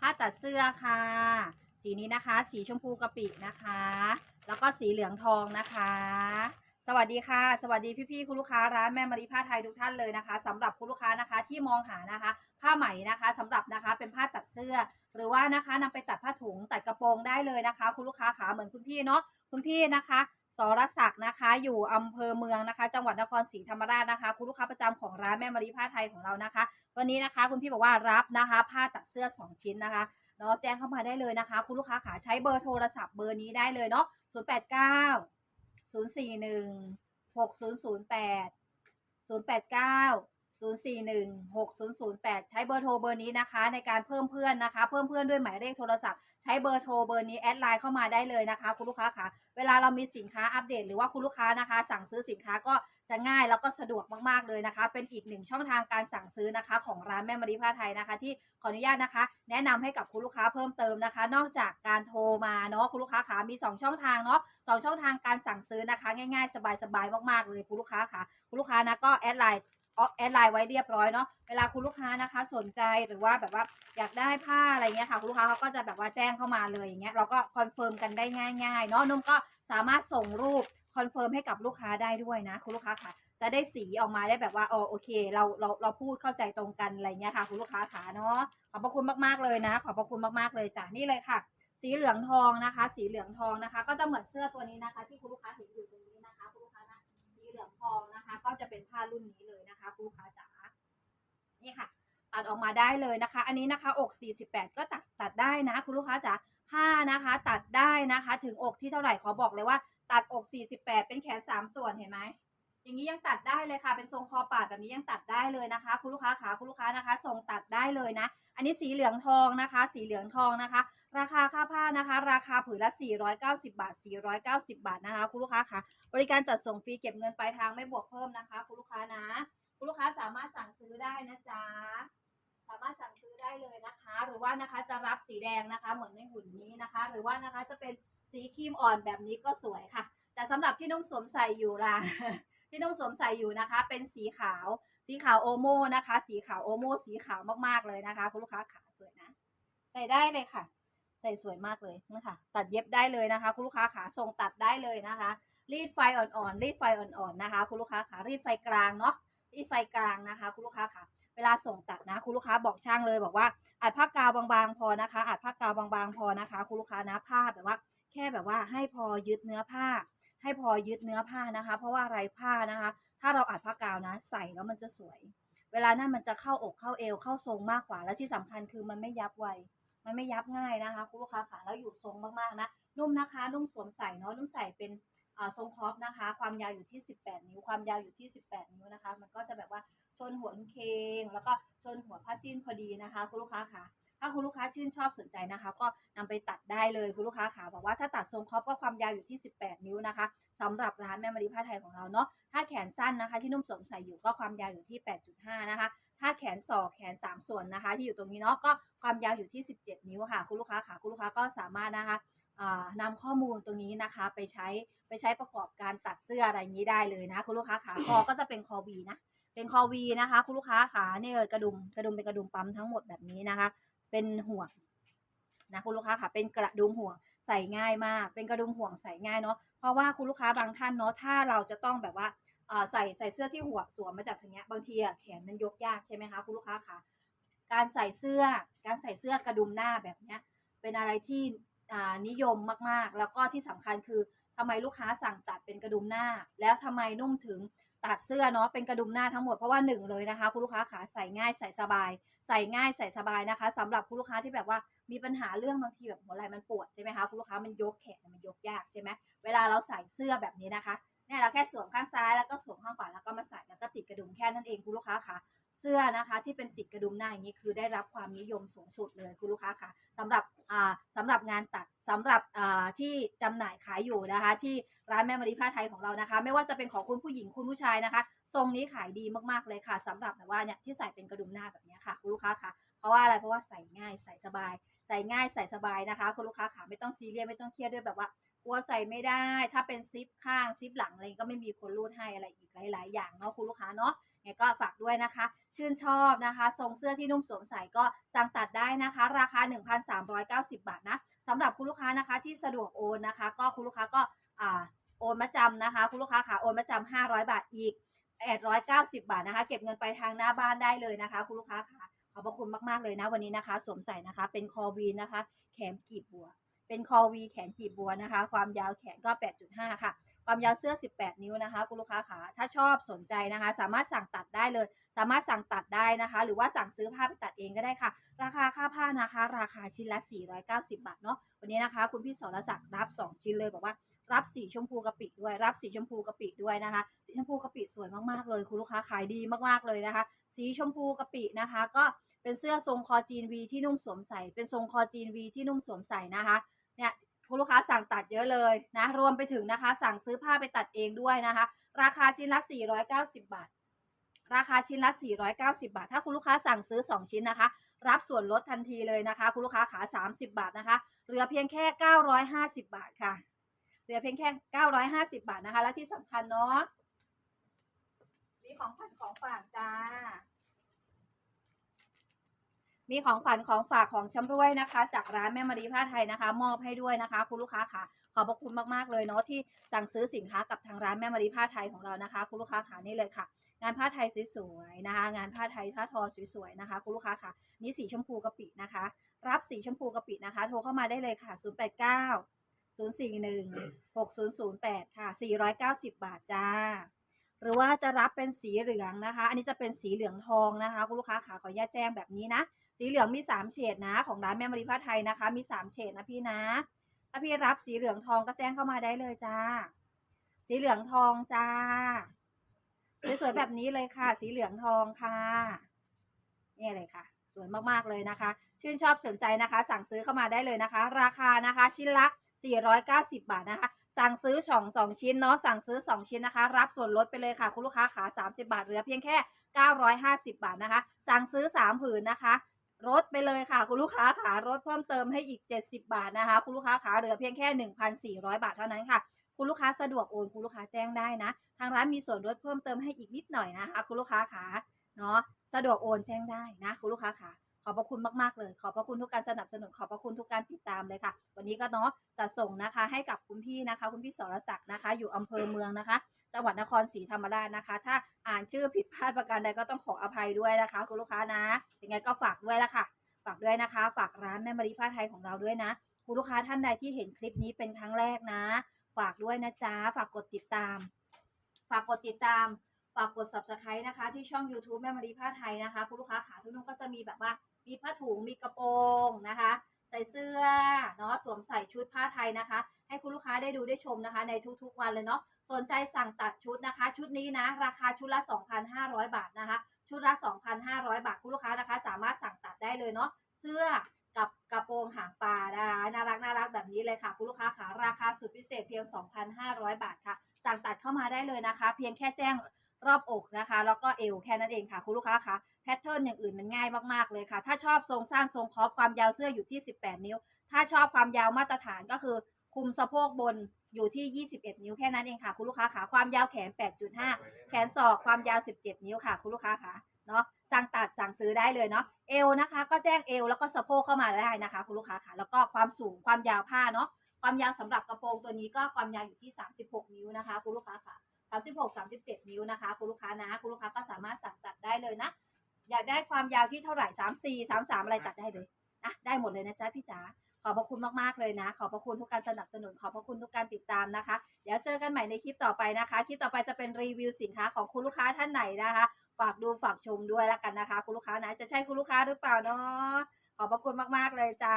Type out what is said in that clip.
ผ้าตัดเสื้อค่ะ สีนี้นะคะ สีชมพูกะปินะคะ แล้วก็สีเหลืองทองนะคะ สวัสดีค่ะ สวัสดีพี่ๆคุณลูกค้าร้านแม่มารีผ้าไทยทุกท่านเลยนะคะสำหรับคุณลูกค้านะคะที่มองหานะคะ ผ้าไหมนะคะสำหรับนะคะเป็นผ้าตัดเสื้อ หรือว่านะคะนำไปตัดผ้าถุงตัดกระโปรงได้เลยนะคะ คุณลูกค้าขาเหมือนคุณพี่เนาะคุณพี่นะคะ รศักดิ์นะคะ อยู่อำเภอเมืองนะคะ จังหวัดนครศรีธรรมราชนะคะ คุณลูกค้าประจำของร้านแม่มารีผ้าไทยของเรานะคะ วันนี้นะคะ คุณพี่บอกว่ารับนะคะ ผ้าตัดเสื้อ 2 ชิ้นนะคะเนาะแจ้งเข้ามาได้เลยนะคะ คุณลูกค้าขาใช้เบอร์โทรศัพท์เบอร์นี้ได้เลยเนาะ089 041 6008 089 041 6008 ใช้เบอร์โทรเบอร์นี้นะคะ ในการเพิ่มเพื่อนนะคะ เพิ่มเพื่อนด้วยหมายเลขโทรศัพท์ ใช้เบอร์โทรเบอร์นี้แอดไลน์เข้ามาได้เลยนะคะ คุณลูกค้าค่ะ เวลาเรามีสินค้าอัปเดต หรือว่าคุณลูกค้านะคะ สั่งซื้อสินค้าก็จะง่ายแล้วก็สะดวกมากๆเลยนะคะ เป็นอีกหนึ่งช่องทางการสั่งซื้อนะคะ ของร้านแม่มารีผ้าไทยนะคะ ที่ขออนุญาตนะคะ แนะนำให้กับคุณลูกค้าเพิ่มเติมนะคะ นอกจากการโทรมาเนาะคุณลูกค้าขามี 2 ช่องทางเนาะสองช่องทางการสั่งซื้อนะคะ ง่ายๆ สบายๆมากๆเลยคุณลูกค้าค่ะ คุณลูกค้านะก็แอดไลน์ แอดไลน์ไว้เรียบร้อยเนาะเวลาคุณลูกค้านะคะ สนใจหรือว่าแบบว่าอยากได้ผ้าอะไรเงี้ยค่ะคุณลูกค้าเขาก็จะแบบว่าแจ้งเข้ามาเลยอย่างเงี้ยเราก็คอนเฟิร์มกันได้ง่ายๆเนาะนุ่มก็สามารถส่งรูปคอนเฟิร์มให้กับลูกค้าได้ด้วยนะ คุณลูกค้าค่ะ จะได้สีออกมาได้แบบว่าอ๋อโอเค เราเราเราพูดเข้าใจตรงกันอะไรเงี้ยค่ะ คุณลูกค้าขาเนาะขอบพระคุณมากๆเลยนะ ขอบพระคุณมากๆเลยจ้ะนี่เลยค่ะ สีเหลืองทองนะคะ สีเหลืองทองนะคะ ก็จะเหมือนเสื้อตัวนี้นะคะ ที่คุณลูกค้าเห็นอยู่ตรงนี้ ลืองทองนะคะ ก็จะเป็นผ้ารุ่นนี้เลยนะคะคุณลูกค้าจ๋านี่ค่ะ ตัดออกมาได้เลยนะคะ อันนี้นะคะ อก 48 ก็ตัดตัดได้นะ คุณลูกค้าจ๋าผ้านะคะ ตัดได้นะคะ ถึงอกที่เท่าไหร่ขอบอกเลยว่า ตัดอก 48 เป็นแขน 3 ส่วนเห็นไหมอย่างนี้ยังตัดได้เลยค่ะ เป็นทรงคอปาดแบบนี้ยังตัดได้เลยนะคะ คุณลูกค้าขาคุณลูกค้านะคะทรงตัดได้เลยนะ อันนี้สีเหลืองทองนะคะ สีเหลืองทองนะคะ ราคาค่าผ้านะคะ ราคาผืนละ 490 บาท 490 บาทนะคะคุณลูกค้าคะบริการจัดส่งฟรีเก็บเงินปลายทางไม่บวกเพิ่มนะคะคุณลูกค้านะคุณลูกค้าสามารถสั่งซื้อได้นะจ๊ะสามารถสั่งซื้อได้เลยนะคะ หรือว่านะคะจะรับสีแดงนะคะเหมือนในหุ่นนี้นะคะ หรือว่านะคะจะเป็นสีครีมอ่อนแบบนี้ก็สวยค่ะ แต่สำหรับที่นุ่มสวมใส่อยู่ล่ะที่นุ่มสวมใส่อยู่นะคะ เป็นสีขาว สีขาวโอโมนะคะ สีขาวโอโมสีขาวมากๆเลยนะคะ คุณลูกค้าขาสวยนะ ใส่ได้เลยค่ะ ใส่สวยมากเลยนะคะตัดเย็บได้เลยนะคะ คุณลูกค้าขาทรงตัดได้เลยนะคะ รีดไฟอ่อนๆรีดไฟอ่อนๆนะคะ คุณลูกค้าขารีดไฟกลางเนาะรีดไฟกลางนะคะ คุณลูกค้าขาเวลาส่งตัดนะ คุณลูกค้าบอกช่างเลยบอกว่าอัดผ้ากาวบางๆ พอนะคะอัดผ้ากาวบางๆ พอนะคะ คุณลูกค้านะผ้าแบบว่า แค่แบบว่าให้พอยึดเนื้อผ้า ให้พอยึดเนื้อผ้านะคะ เพราะว่าอะไรผ้านะคะ ถ้าเราอัดผ้ากาวนะ ใส่แล้วมันจะสวย เวลานั้นมันจะเข้าอกเข้าเอวเข้าทรงมากกว่าและที่สำคัญคือมันไม่ยับไว มันไม่ยับง่ายนะคะคุณลูกค้าขาแล้วอยู่ทรงมากๆนะนุ่มนะคะ นุ่มสวมใส่เนาะนุ่มใส่เป็นอ่าทรงครอปนะคะ ความยาวอยู่ที่ 18 นิ้ว ความยาวอยู่ที่ 18 นิ้วนะคะ มันก็จะแบบว่าชนหัวเคง แล้วก็ชนหัวผ้าสิ้นพอดีนะคะ คุณลูกค้าค่ะ ถ้าคุณลูกค้าชื่นชอบสนใจนะคะ ก็นำไปตัดได้เลยคุณลูกค้าขาบอกว่าถ้าตัดทรงครอปก็ความยาวอยู่ที่ 18 นิ้วนะคะสำหรับร้านแม่มารีผ้าไทยของเราเนาะถ้าแขนสั้นนะคะ ที่นุ่มสวมใส่อยู่ก็ความยาวอยู่ที่ 8.5 นะคะ ถ้าแขนศอกแขน 3 ส่วนนะคะ ที่อยู่ตรงนี้เนาะก็ความยาวอยู่ที่ 17 นิ้วค่ะ คุณลูกค้าค่ะคุณลูกค้าก็สามารถนะคะอ่านำข้อมูลตรงนี้นะคะ ไปใช้ไปใช้ประกอบการตัดเสื้ออะไรอย่างนี้ได้เลยนะ คุณลูกค้าขาคอก็จะเป็นคอวีนะเป็นคอวีนะคะ คุณลูกค้าขาเนี่ยกระดุมกระดุมเป็นกระดุมปั๊มทั้งหมดแบบนี้นะคะ เป็นห่วงนะคุณลูกค้าค่ะเป็นกระดุมห่วงใส่ง่ายมาก เป็นกระดุมห่วงใส่ง่ายเนาะเพราะว่าคุณลูกค้าบางท่านเนาะถ้าเราจะต้องแบบว่า ใส่ใส่เสื้อที่ห่วสวมมาจากทางเนี้ยบางทีอะแขนมันยกยากใช่ไหมคะคุณลูกค้าคะการใส่เสื้อการใส่เสื้อกระดุมหน้าแบบเนี้ยเป็นอะไรที่นิยมมากๆ แล้วก็ที่สำคัญคือทำไมลูกค้าสั่งตัดเป็นกระดุมหน้า แล้วทำไมนุ่มถึงตัดเสื้อเนาะเป็นกระดุมหน้าทั้งหมดเพราะว่าหนึ่งเลยนะคะ คุณลูกค้าขาใส่ง่ายใส่สบาย ใส่ง่ายใส่สบายนะคะสำหรับคุณลูกค้าที่แบบว่ามีปัญหาเรื่องบางทีแบบหัวไหล่มันปวดใช่ไหมคะคุณลูกค้ามันยกแขนมันยกยากใช่ไหมเวลาเราใส่เสื้อแบบนี้นะคะ เนี่ยเราแค่สวมข้างซ้ายแล้วก็สวมข้างขวาแล้วก็มาใส่แล้วก็ติดกระดุมแค่นั้นเองคุณลูกค้าค่ะ เสื้อนะคะที่เป็นติดกระดุมหน้าอย่างนี้คือได้รับความนิยมสูงสุดเลยคุณลูกค้าค่ะสำหรับอ่าสำหรับงานตัดสำหรับอ่าที่จำหน่ายขายอยู่นะคะ ที่ร้านแม่มารีผ้าไทยของเรานะคะ ไม่ว่าจะเป็นของคุณผู้หญิงคุณผู้ชายนะคะทรงนี้ขายดีมากๆเลยค่ะสำหรับแบบว่าเนี่ยที่ใส่เป็นกระดุมหน้าแบบนี้ค่ะคุณลูกค้าค่ะเพราะว่าอะไรเพราะว่าใส่ง่ายใส่สบาย ใส่ง่ายใส่สบายนะคะ คุณลูกค้าขาไม่ต้องซีเรียสไม่ต้องเครียดด้วยแบบว่า กลัวใส่ไม่ได้ ถ้าเป็นซิปข้างซิปหลังอะไรก็ไม่มีคนรูดให้อะไรอีกหลาย ๆ อย่างเนาะคุณลูกค้าเนาะไงก็ฝากด้วยนะคะ ชื่นชอบนะคะทรงเสื้อที่นุ่มสวมใส่ก็สั่งตัดได้นะคะ ราคา 1,390 บาทนะสำหรับคุณลูกค้านะคะที่สะดวกโอนนะคะ ก็คุณลูกค้าก็อ่าโอนมาจำนะคะ คุณลูกค้าค่ะโอนมาจำ500 บาทอีก 890 บาทนะคะ เก็บเงินไปทางหน้าบ้านได้เลยนะคะ คุณลูกค้าค่ะขอบพระคุณมาก ๆ เลยนะวันนี้นะคะ สวมใส่นะคะ เป็นคอวีนะคะ แขนกีบบัว เป็นคอวีแขนกีบบัวนะคะ ความยาวแขนก็ 8.5 ค่ะ ความยาวเสื้อ 18 นิ้วนะคะ คุณลูกค้าค่ะถ้าชอบสนใจนะคะ สามารถสั่งตัดได้เลย สามารถสั่งตัดได้นะคะ หรือว่าสั่งซื้อผ้าไปตัดเองก็ได้ค่ะ ราคาค่าผ้านะคะ ราคาชิ้นละ 490 บาทเนาะวันนี้นะคะ คุณพี่สรศักดิ์รับ 2 ชิ้นเลยบอกว่ารับสีชมพูกะปิด้วย รับสีชมพูกะปิด้วยนะคะ สีชมพูกะปิสวยมากๆเลยคุณลูกค้าขายดีมากๆเลยนะคะ สีชมพูกะปินะคะ ก็เป็นเสื้อทรงคอจีนวีที่นุ่มสวมใส่ เป็นทรงคอจีนวีที่นุ่มสวมใส่นะคะ เนี่ยคุณลูกค้าสั่งตัดเยอะเลยนะรวมไปถึงนะคะ สั่งซื้อผ้าไปตัดเองด้วยนะคะ ราคาชิ้นละ 490 บาท ราคาชิ้นละ 490 บาท ถ้าคุณลูกค้าสั่งซื้อ 2 ชิ้นนะคะ รับส่วนลดทันทีเลยนะคะ คุณลูกค้าขา 30 บาทนะคะ เหลือเพียงแค่ 950 บาทค่ะ เหลือเพียงแค่ 950 บาทนะคะ และที่สำคัญเนาะมีของขวัญของฝากจ้า มีของขวัญของฝากของชำรวยนะคะ จากร้านแม่มารีผ้าไทยนะคะ มอบให้ด้วยนะคะ คุณลูกค้าค่ะ ขอบพระคุณมากๆเลยเนาะที่สั่งซื้อสินค้ากับทางร้านแม่มารีผ้าไทยของเรานะคะ คุณลูกค้าค่ะนี่เลยค่ะ งานผ้าไทยสวยๆนะคะ งานผ้าไทยผ้าทอสวยๆนะคะ คุณลูกค้าค่ะ นี่สีชมพูกะปินะคะ รับสีชมพูกะปินะคะ โทรเข้ามาได้เลยค่ะ 089 041 6008 ค่ะ 490 บาทจ้า หรือว่าจะรับเป็นสีเหลืองนะคะ อันนี้จะเป็นสีเหลืองทองนะคะคุณลูกค้าขาขออนุญาตแจ้งแบบนี้นะ สีเหลืองมี 3 เฉดนะ ของร้านแม่มารีผ้าไทยนะคะ มี 3 เฉดนะพี่นะ ถ้าพี่รับสีเหลืองทองก็แจ้งเข้ามาได้เลยจ้า สีเหลืองทองจ้า สวยๆแบบนี้เลยค่ะ สีเหลืองทองค่ะนี่เลยค่ะ สวยมากๆเลยนะคะ ชื่นชอบสนใจนะคะ สั่งซื้อเข้ามาได้เลยนะคะ ราคานะคะ ชิ้นละ490 บาทนะคะ สั่งซื้อสองสองชิ้นเนาะสั่งซื้อ 2 ชิ้นนะคะ รับส่วนลดไปเลยค่ะ คุณลูกค้าขา30 บาทเหลือเพียงแค่ 950 บาทนะคะ สั่งซื้อ 3 ผืนนะคะลดไปเลยค่ะ คุณลูกค้าขาลดเพิ่มเติมให้อีก 70 บาทนะคะ คุณลูกค้าขาเหลือเพียงแค่ 1,400 บาทเท่านั้นค่ะ คุณลูกค้าสะดวกโอนคุณลูกค้าแจ้งได้นะ ทางร้านมีส่วนลดเพิ่มเติมให้อีกนิดหน่อยนะคะ คุณลูกค้าขาเนาะสะดวกโอนแจ้งได้นะ คุณลูกค้าขา ขอบพระคุณมากๆเลย ขอบพระคุณทุกการสนับสนุน ขอบพระคุณทุกการติดตามเลยค่ะ วันนี้ก็เนาะจะส่งนะคะให้กับคุณพี่นะคะ คุณพี่สรศักดิ์นะคะ อยู่อำเภอเมืองนะคะ จังหวัดนครศรีธรรมราชนะคะ ถ้าอ่านชื่อผิดพลาดประการใดก็ต้องขออภัยด้วยนะคะ คุณลูกค้านะยังไงก็ฝากด้วยละค่ะ ฝากด้วยนะคะ ฝากร้านแม่มารีผ้าไทยของเราด้วยนะ คุณลูกค้าท่านใดที่เห็นคลิปนี้เป็นครั้งแรกนะ ฝากด้วยนะจ๊ะ ฝากกดติดตาม ฝากกดติดตาม ฝากกด subscribe นะคะ ที่ช่อง YouTube แม่มารีผ้าไทยนะคะ คุณลูกค้าขาทุกนุ่นก็จะมีแบบว่า มีผ้าถุงมีกระโปรงนะคะ ใส่เสื้อเนาะสวมใส่ชุดผ้าไทยนะคะ ให้คุณลูกค้าได้ดูได้ชมนะคะ ในทุกๆวันเลยเนาะสนใจสั่งตัดชุดนะคะ ชุดนี้นะ ราคาชุดละ 2,500 บาทนะคะ ชุดละ 2,500 บาทคุณลูกค้านะคะ สามารถสั่งตัดได้เลยเนาะเสื้อกับกระโปรงหางปลานะคะน่ารักน่ารักแบบนี้เลยค่ะคุณลูกค้าขาราคาสุดพิเศษเพียง 2,500 บาทค่ะ สั่งตัดเข้ามาได้เลยนะคะ เพียงแค่แจ้ง รอบอกนะคะ แล้วก็เอวแค่นั้นเองค่ะคุณลูกค้าคะแพทเทิร์นอย่างอื่นมันง่ายมากๆเลยค่ะ ถ้าชอบทรงสั้นทรงคอปความยาวเสื้ออยู่ที่ 18 นิ้ว ถ้าชอบความยาวมาตรฐานก็คือ คุมสะโพกบนอยู่ที่ 21 นิ้วแค่นั้นเองค่ะคุณลูกค้าขาความยาวแขน 8.5 แขนศอกความยาว 17 นิ้วค่ะคุณลูกค้าค่ะเนาะสั่งตัดสั่งซื้อได้เลยเนาะเอวนะคะ ก็แจ้งเอวแล้วก็สะโพกเข้ามาได้นะคะคุณลูกค้าค่ะแล้วก็ความสูงความยาวผ้าเนาะความยาวสำหรับกระโปรงตัวนี้ก็ความยาวอยู่ที่ 36 นิ้วนะคะคุณลูกค้าคะ 36 37 นิ้วนะคะคุณลูกค้านะ คุณลูกค้าก็สามารถสั่งตัดได้เลยนะ อยากได้ความยาวที่เท่าไหร่ 34 33 อะไรตัดได้เลยนะได้หมดเลยนะจ๊ะพี่จ๋าขอบพระคุณมากๆเลยนะ ขอบพระคุณทุกการสนับสนุน ขอบพระคุณทุกการติดตามนะคะ เดี๋ยวเจอกันใหม่ในคลิปต่อไปนะคะ คลิปต่อไปจะเป็นรีวิวสินค้าของคุณลูกค้าท่านไหนนะคะ ฝากดูฝากชมด้วยละกันนะคะ คุณลูกค้านะ จะใช่คุณลูกค้าหรือเปล่าเนาะขอบพระคุณมากๆเลยจ้า